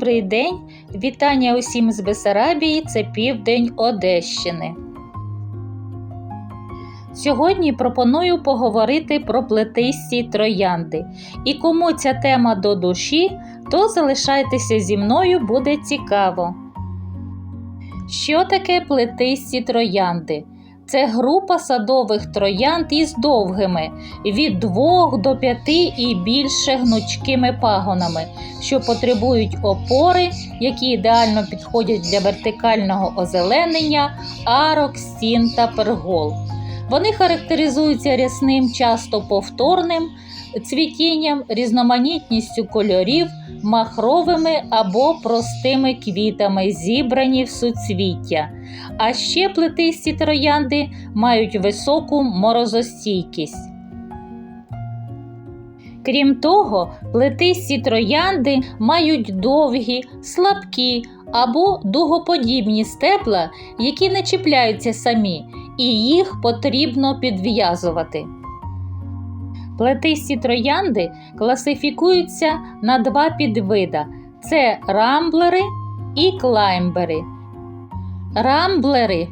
Добрий день! Вітання усім з Бесарабії, це південь Одещини. Сьогодні пропоную поговорити про плетисті троянди. І кому ця тема до душі, то залишайтеся зі мною, буде цікаво. Що таке плетисті троянди? Це група садових троянд із довгими від 2 до 5 і більше гнучкими пагонами, що потребують опори, які ідеально підходять для вертикального озеленення, арок, стін та пергол. Вони характеризуються рясним, часто повторним цвітінням, різноманітністю кольорів, махровими або простими квітами, зібрані в суцвіття. А ще плетисті троянди мають високу морозостійкість. Крім того, плетисті троянди мають довгі, слабкі або дугоподібні стебла, які не чіпляються самі, і їх потрібно підв'язувати. Плетисті троянди класифікуються на два підвида: це рамблери і клаймбери. Рамблери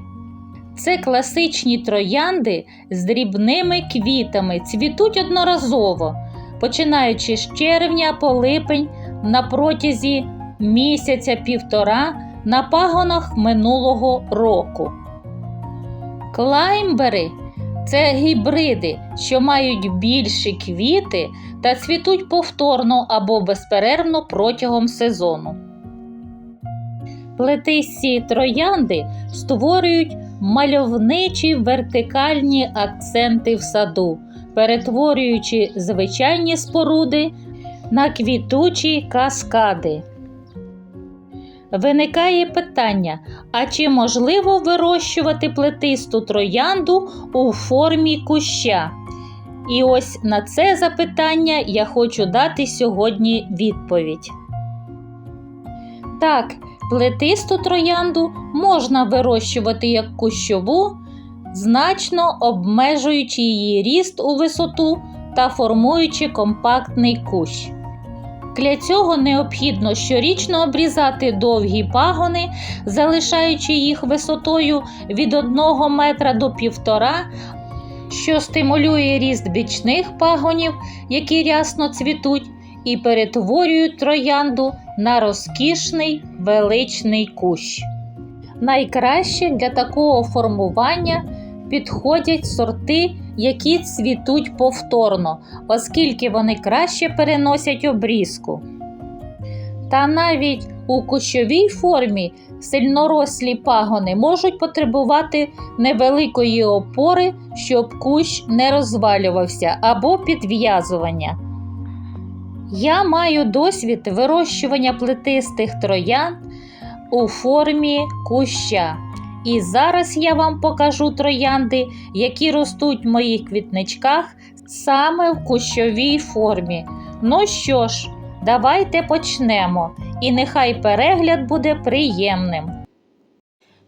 це класичні троянди з дрібними квітами, цвітуть одноразово, починаючи з червня по липень на протязі місяця-півтора на пагонах минулого року. Клаймбери це гібриди, що мають більші квіти та цвітуть повторно або безперервно протягом сезону. Плетисті троянди створюють мальовничі вертикальні акценти в саду, перетворюючи звичайні споруди на квітучі каскади. Виникає питання: а чи можливо вирощувати плетисту троянду у формі куща? І ось на це запитання я хочу дати сьогодні відповідь. Так, плетисту троянду можна вирощувати як кущову, значно обмежуючи її ріст у висоту та формуючи компактний кущ. Для цього необхідно щорічно обрізати довгі пагони, залишаючи їх висотою від 1 метра до 1,5 що стимулює ріст бічних пагонів, які рясно цвітуть, і перетворюють троянду на розкішний величний кущ. Найкраще для такого формування підходять сорти, які цвітуть повторно, оскільки вони краще переносять обрізку. Та навіть у кущовій формі сильнорослі пагони можуть потребувати невеликої опори, щоб кущ не розвалювався або підв'язування. Я маю досвід вирощування плетистих троянд у формі куща. І зараз я вам покажу троянди, які ростуть в моїх квітничках саме в кущовій формі. Ну що ж, давайте почнемо, і нехай перегляд буде приємним.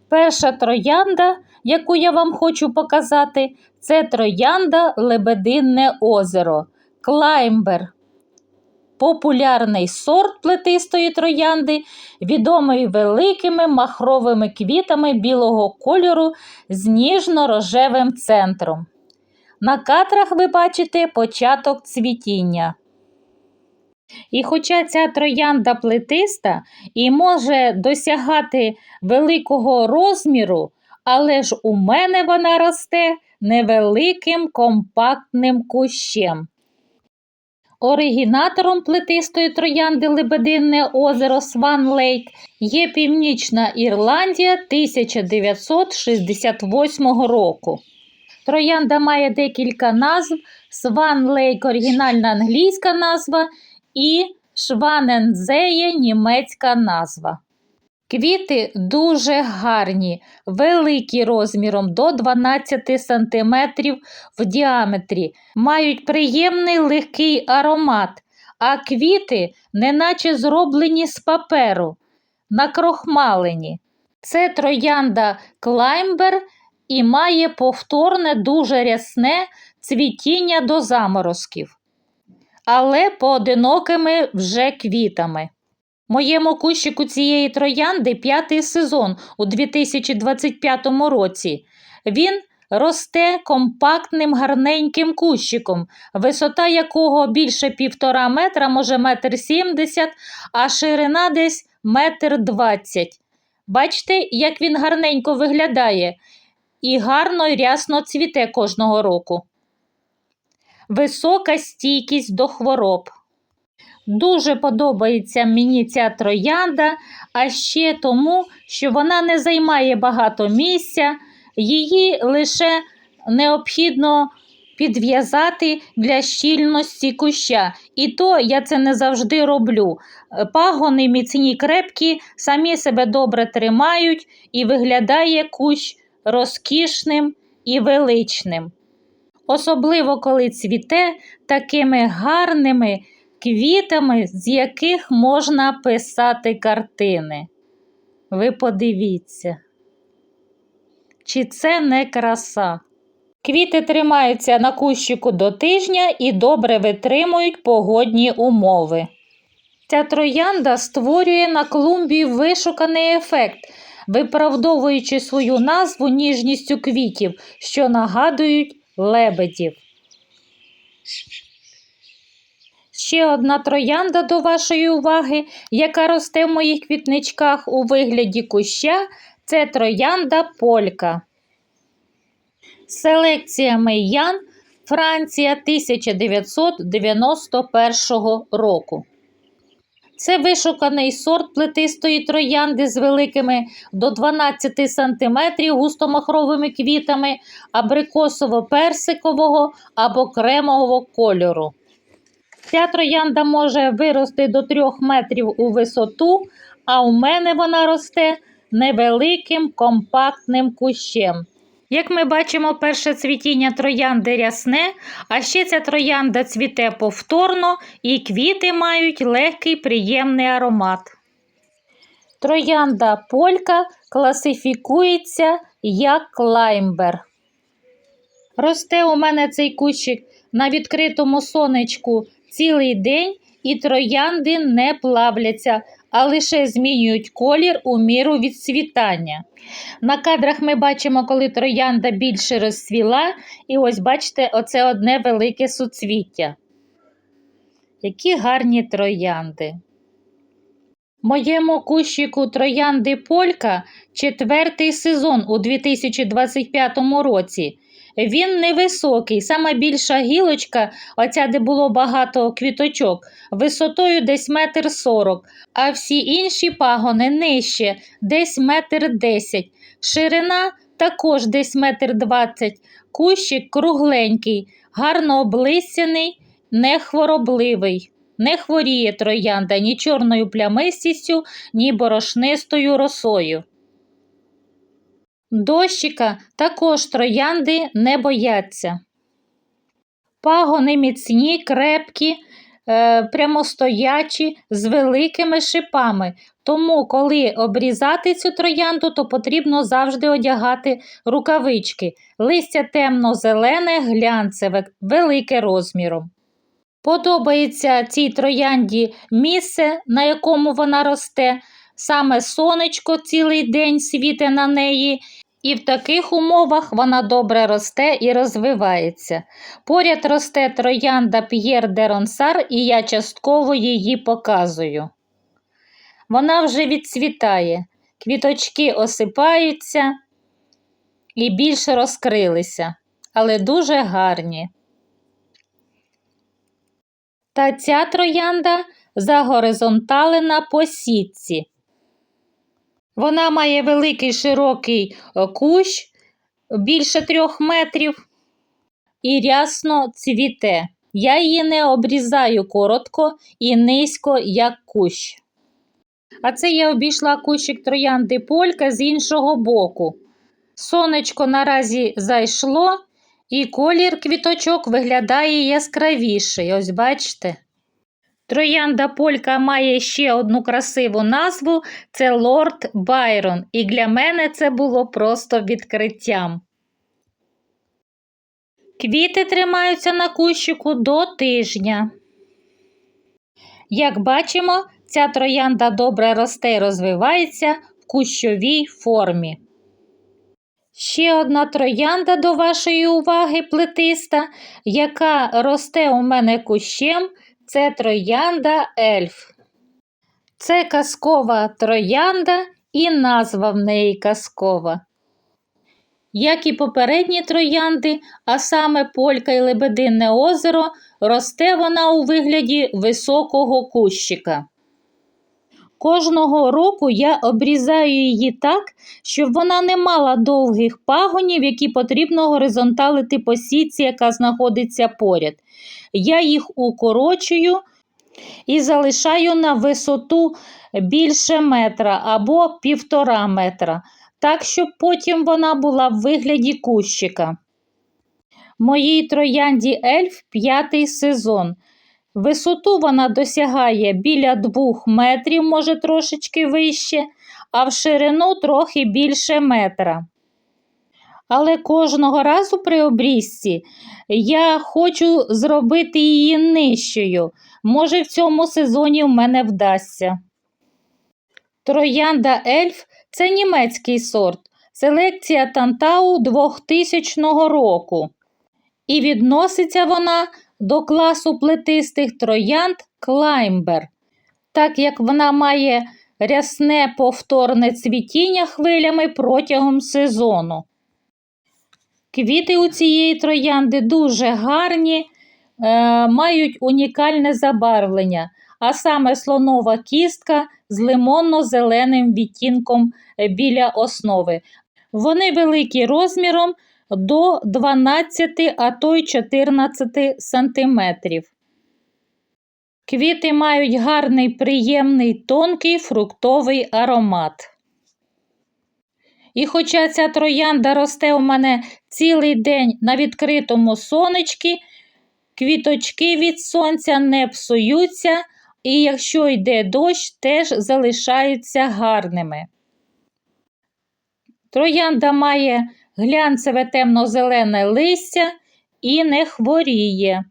Перша троянда, яку я вам хочу показати, це троянда Лебединне озеро Клаймбер. Популярний сорт плетистої троянди, відомий великими махровими квітами білого кольору з ніжно-рожевим центром. На катрах ви бачите початок цвітіння. І хоча ця троянда плетиста і може досягати великого розміру, але ж у мене вона росте невеликим компактним кущем. Оригінатором плетистої троянди Лебединне озеро Сван Лейк є Північна Ірландія 1968 року. Троянда має декілька назв: Сван Лейк оригінальна англійська назва і Шванензеє німецька назва. Квіти дуже гарні, великі розміром до 12 см в діаметрі, мають приємний легкий аромат, а квіти неначе зроблені з паперу, накрохмалені. Це троянда клаймбер і має повторне дуже рясне цвітіння до заморозків, але поодинокими вже квітами. Моєму кущику цієї троянди п'ятий сезон у 2025 році. Він росте компактним гарненьким кущиком, висота якого більше півтора метра, може метр сімдесят, а ширина десь метр двадцять. Бачите, як він гарненько виглядає і гарно й рясно цвіте кожного року. Висока стійкість до хвороб. Дуже подобається мені ця троянда, а ще тому, що вона не займає багато місця, її лише необхідно підв'язати для щільності куща. І то я це не завжди роблю. Пагони міцні крепкі, самі себе добре тримають і виглядає кущ розкішним і величним. Особливо коли цвіте такими гарними квітами, з яких можна писати картини. Ви подивіться, чи це не краса? Квіти тримаються на кущику до тижня і добре витримують погодні умови. Ця троянда створює на клумбі вишуканий ефект, виправдовуючи свою назву ніжністю квітів, що нагадують лебедів. Ще одна троянда до вашої уваги, яка росте в моїх квітничках у вигляді куща, це троянда полька. Селекція Мейян, Франція 1991 року. Це вишуканий сорт плетистої троянди з великими до 12 см густомахровими квітами абрикосово-персикового або кремового кольору. Ця троянда може вирости до 3 метрів у висоту, а у мене вона росте невеликим компактним кущем. Як ми бачимо, перше цвітіння троянди рясне, а ще ця троянда цвіте повторно і квіти мають легкий приємний аромат. Троянда полька класифікується як клаймбер. Росте у мене цей кущик на відкритому сонечку цілий день, і троянди не плавляться, а лише змінюють колір у міру відцвітання. На кадрах ми бачимо, коли троянда більше розцвіла, і ось бачите, оце одне велике суцвіття. Які гарні троянди. Моєму кущику троянди Полька четвертий сезон у 2025 році. Він невисокий, сама більша гілочка, оця де було багато квіточок, висотою десь метр сорок, а всі інші пагони нижче, десь метр десять. Ширина також десь метр двадцять. Кущик кругленький, гарно облисяний, нехворобливий. Не хворіє троянда ні чорною плямистістю, ні борошнистою росою. Дощика також троянди не бояться. Пагони міцні, крепкі, е, прямостоячі, з великими шипами. Тому, коли обрізати цю троянду, то потрібно завжди одягати рукавички. Листя темно-зелене, глянцеве, велике розміром. Подобається цій троянді місце, на якому вона росте, саме сонечко цілий день світе на неї, і в таких умовах вона добре росте і розвивається. Поряд росте троянда П'єр де Ронсар, і я частково її показую. Вона вже відцвітає, квіточки осипаються і більше розкрилися, але дуже гарні. Та ця троянда загоризонталена по сітці. Вона має великий широкий е, кущ більше трьох метрів і рясно цвіте. Я її не обрізаю коротко і низько, як кущ. А це я обійшла кущик троянди полька з іншого боку. Сонечко наразі зайшло, і колір квіточок виглядає яскравіший. Ось бачите. Троянда Полька має ще одну красиву назву це Лорд Байрон. І для мене це було просто відкриттям. Квіти тримаються на кущику до тижня. Як бачимо, Ця троянда добре росте і розвивається в кущовій формі. Ще одна троянда до вашої уваги плетиста, яка росте у мене кущем, це троянда ельф. Це казкова троянда і назва в неї казкова. Як і попередні троянди, а саме Полька і Лебединне озеро, росте вона у вигляді високого кущика. Кожного року я обрізаю її так, щоб вона не мала довгих пагонів, які потрібно горизонталити по сітці, яка знаходиться поряд. Я їх укорочую і залишаю на висоту більше метра або півтора метра, так, щоб потім вона була в вигляді кущика. Моїй троянді ельф п'ятий сезон. Висоту вона досягає біля 2 метрів, може трошечки вище, а в ширину трохи більше метра. Але кожного разу при обрізці я хочу зробити її нижчою. Може, в цьому сезоні в мене вдасться. Троянда ельф це німецький сорт, селекція Тантау 2000 року. І відноситься вона до класу плетистих троянд клаймбер, так як вона має рясне повторне цвітіння хвилями протягом сезону. Квіти у цієї троянди дуже гарні, е, мають унікальне забарвлення, а саме слонова кістка з лимонно-зеленим відтінком біля основи. Вони великі розміром до 12, а то й 14 сантиметрів. Квіти мають гарний, приємний, тонкий фруктовий аромат. І хоча ця троянда росте у мене цілий день на відкритому сонечці, квіточки від сонця не псуються, і якщо йде дощ, теж залишаються гарними. Троянда має глянцеве темно-зелене листя і не хворіє.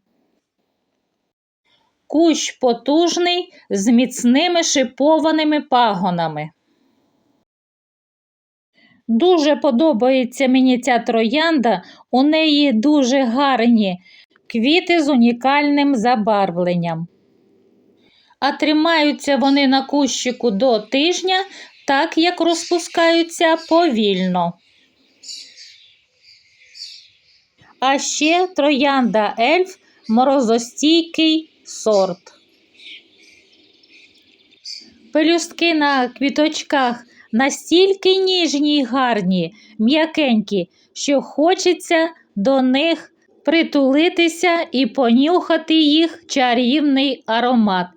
Кущ потужний з міцними шипованими пагонами. Дуже подобається мені ця троянда, у неї дуже гарні квіти з унікальним забарвленням. А тримаються вони на кущику до тижня, так як розпускаються повільно. А ще троянда ельф морозостійкий сорт. Пелюстки на квіточках настільки ніжні й гарні, м'якенькі, що хочеться до них притулитися і понюхати їх чарівний аромат.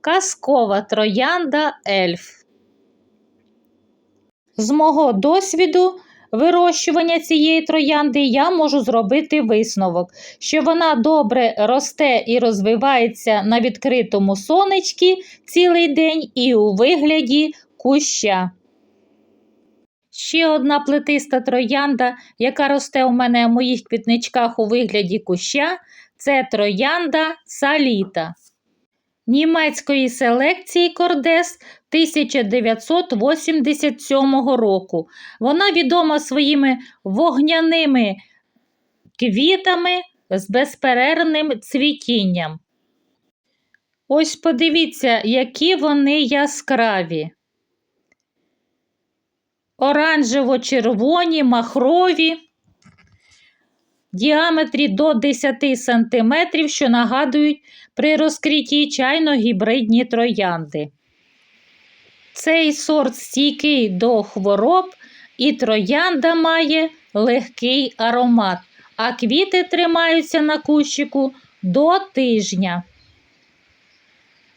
Казкова троянда ельф. З мого досвіду вирощування цієї троянди я можу зробити висновок, що вона добре росте і розвивається на відкритому сонечці цілий день і у вигляді куща. Ще одна плетиста троянда, яка росте у мене в моїх квітничках у вигляді куща, це троянда саліта. Німецької селекції Кордес 1987 року. Вона відома своїми вогняними квітами з безперервним цвітінням. Ось подивіться, які вони яскраві. Оранжево-червоні, махрові, діаметрі до 10 см, що нагадують при розкритті чайно-гібридні троянди. Цей сорт стійкий до хвороб, і троянда має легкий аромат, а квіти тримаються на кущику до тижня.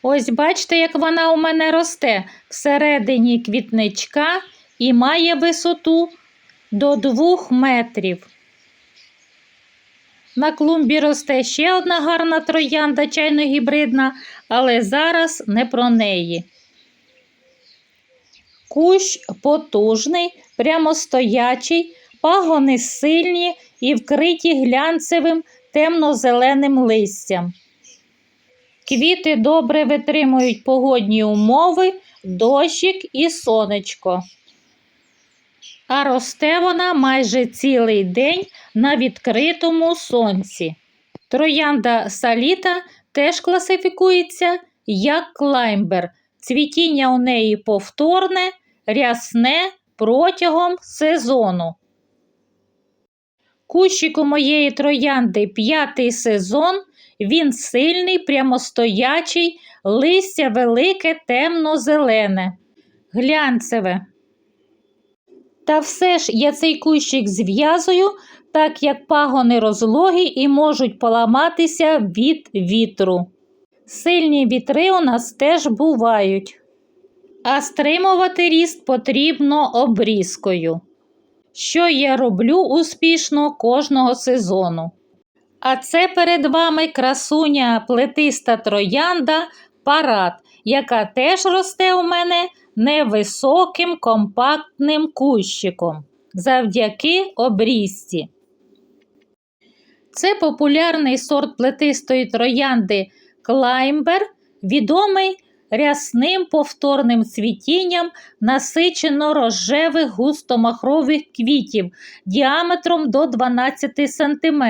Ось бачите, як вона у мене росте всередині квітничка і має висоту до 2 метрів. На клумбі росте ще одна гарна троянда чайно-гібридна, але зараз не про неї. Кущ потужний, прямостоячий, пагони сильні і вкриті глянцевим темно-зеленим листям. Квіти добре витримують погодні умови, дощик і сонечко. А росте вона майже цілий день на відкритому сонці. Троянда саліта теж класифікується як клаймбер. Цвітіння у неї повторне, рясне протягом сезону. Кущик у моєї троянди п'ятий сезон. Він сильний, прямостоячий, листя велике, темно-зелене, глянцеве. Та все ж я цей кущик зв'язую, так як пагони розлогі і можуть поламатися від вітру. Сильні вітри у нас теж бувають, а стримувати ріст потрібно обрізкою, що я роблю успішно кожного сезону. А це перед вами красуня плетиста троянда парад, яка теж росте у мене невисоким компактним кущиком завдяки обрізці. Це популярний сорт плетистої троянди клаймбер, відомий рясним повторним цвітінням насичено рожевих густомахрових квітів діаметром до 12 см.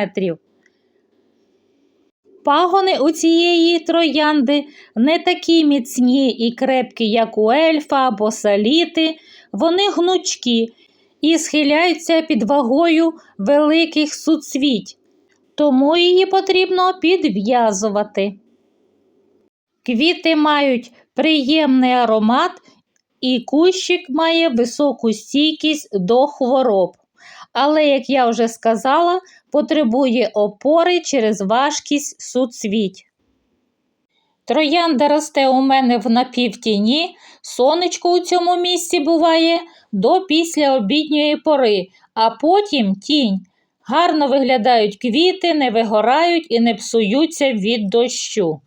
Пагони у цієї троянди не такі міцні і крепкі, як у ельфа або саліти, вони гнучкі і схиляються під вагою великих суцвіть, тому її потрібно підв'язувати. Квіти мають приємний аромат, і кущик має високу стійкість до хвороб. Але, як я вже сказала, потребує опори через важкість суцвіть. Троянда росте у мене в напівтіні, сонечко у цьому місці буває до післяобідньої пори, а потім тінь. Гарно виглядають квіти, не вигорають і не псуються від дощу.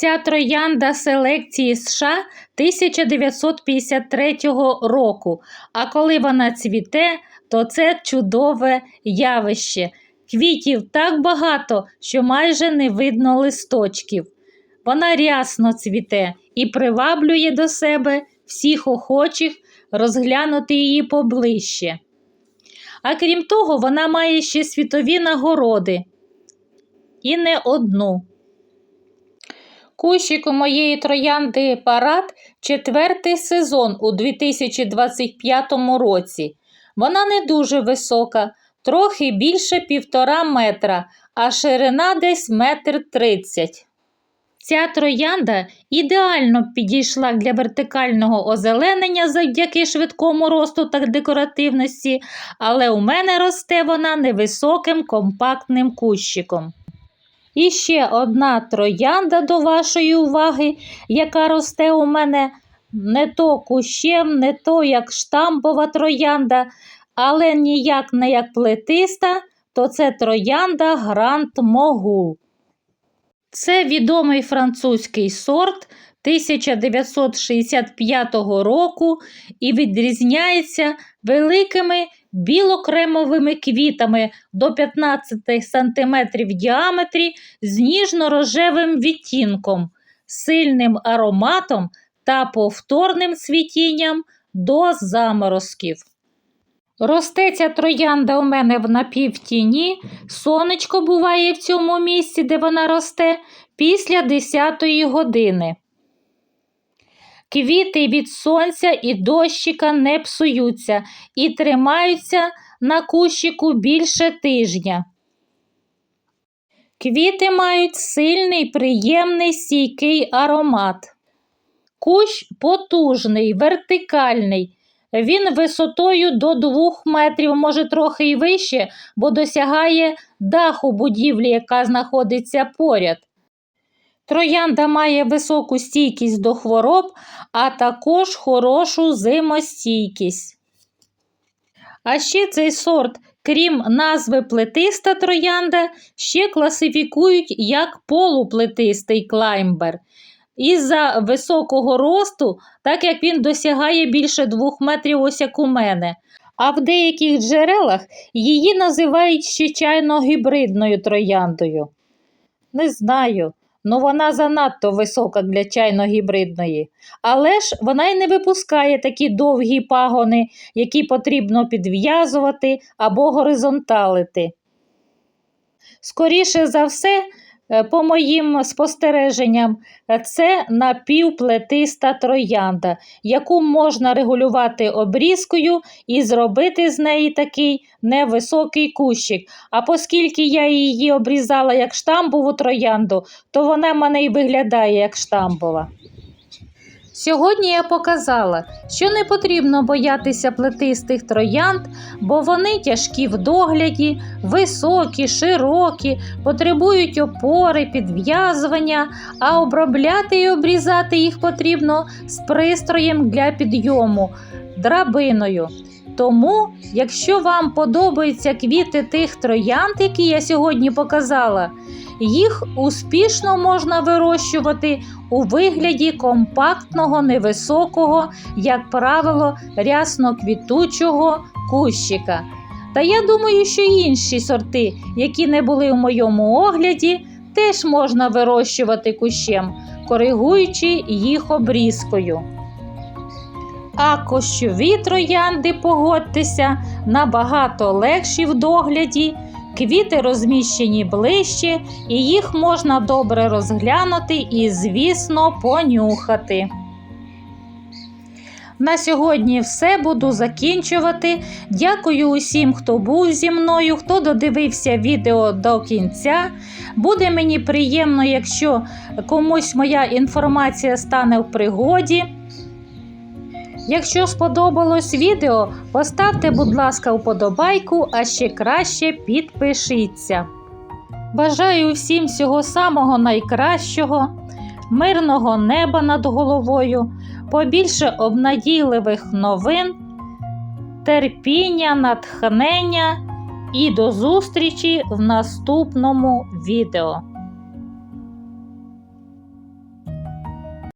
Ця троянда селекції США 1953 року. А коли вона цвіте, то це чудове явище. Квітів так багато, що майже не видно листочків. Вона рясно цвіте і приваблює до себе всіх охочих розглянути її поближче. А крім того, вона має ще світові нагороди. І не одну. Кущик у моєї троянди парад четвертий сезон у 2025 році. Вона не дуже висока, трохи більше півтора метра, а ширина десь метр тридцять. Ця троянда ідеально підійшла для вертикального озеленення завдяки швидкому росту та декоративності, але у мене росте вона невисоким компактним кущиком. І ще одна троянда до вашої уваги, яка росте у мене не то кущем, не то як штампова троянда, але ніяк не як плетиста, то це троянда Грант Могул. Це відомий французький сорт 1965 року і відрізняється великими білокремовими квітами до 15 см в діаметрі з ніжно-рожевим відтінком, сильним ароматом та повторним цвітінням до заморозків. Росте ця троянда у мене в напівтіні, сонечко буває в цьому місці, де вона росте, після 10 години. Квіти від сонця і дощика не псуються і тримаються на кущику більше тижня. Квіти мають сильний, приємний стійкий аромат. Кущ потужний, вертикальний. Він висотою до 2 метрів, може трохи й вище, бо досягає даху будівлі, яка знаходиться поряд. Троянда має високу стійкість до хвороб, а також хорошу зимостійкість. А ще цей сорт, крім назви плетиста троянда, ще класифікують як полуплетистий клаймбер. Із-за високого росту, так як він досягає більше 2 метрів, ось як у мене. а в деяких джерелах її називають ще чайно-гібридною трояндою. Не знаю, ну вона занадто висока для чайно-гібридної, але ж вона й не випускає такі довгі пагони, які потрібно підв'язувати або горизонталити. Скоріше за все, по моїм спостереженням, е, це напівплетиста троянда, яку можна регулювати обрізкою і зробити з неї такий невисокий кущик. А оскільки я її обрізала як штамбову троянду, то вона в мене і виглядає як штамбова. Сьогодні я показала, що не потрібно боятися плетистих троянд, бо вони тяжкі в догляді, високі, широкі, потребують опори, підв'язування, а обробляти і обрізати їх потрібно з пристроєм для підйому драбиною. Тому, якщо вам подобаються квіти тих троянд, які я сьогодні показала, їх успішно можна вирощувати у вигляді компактного, невисокого, як правило, рясно-квітучого кущика. Та я думаю, що інші сорти, які не були в моєму огляді, теж можна вирощувати кущем, коригуючи їх обрізкою. А кощові троянди, погодьтеся, набагато легші в догляді, квіти розміщені ближче, і їх можна добре розглянути і, звісно, понюхати. На сьогодні все буду закінчувати. Дякую усім, хто був зі мною, хто додивився відео до кінця. Буде мені приємно, якщо комусь моя інформація стане в пригоді. Якщо сподобалось відео, поставте, будь ласка, вподобайку, а ще краще підпишіться. Бажаю всім всього самого найкращого, мирного неба над головою, побільше обнадійливих новин, терпіння, натхнення і до зустрічі в наступному відео.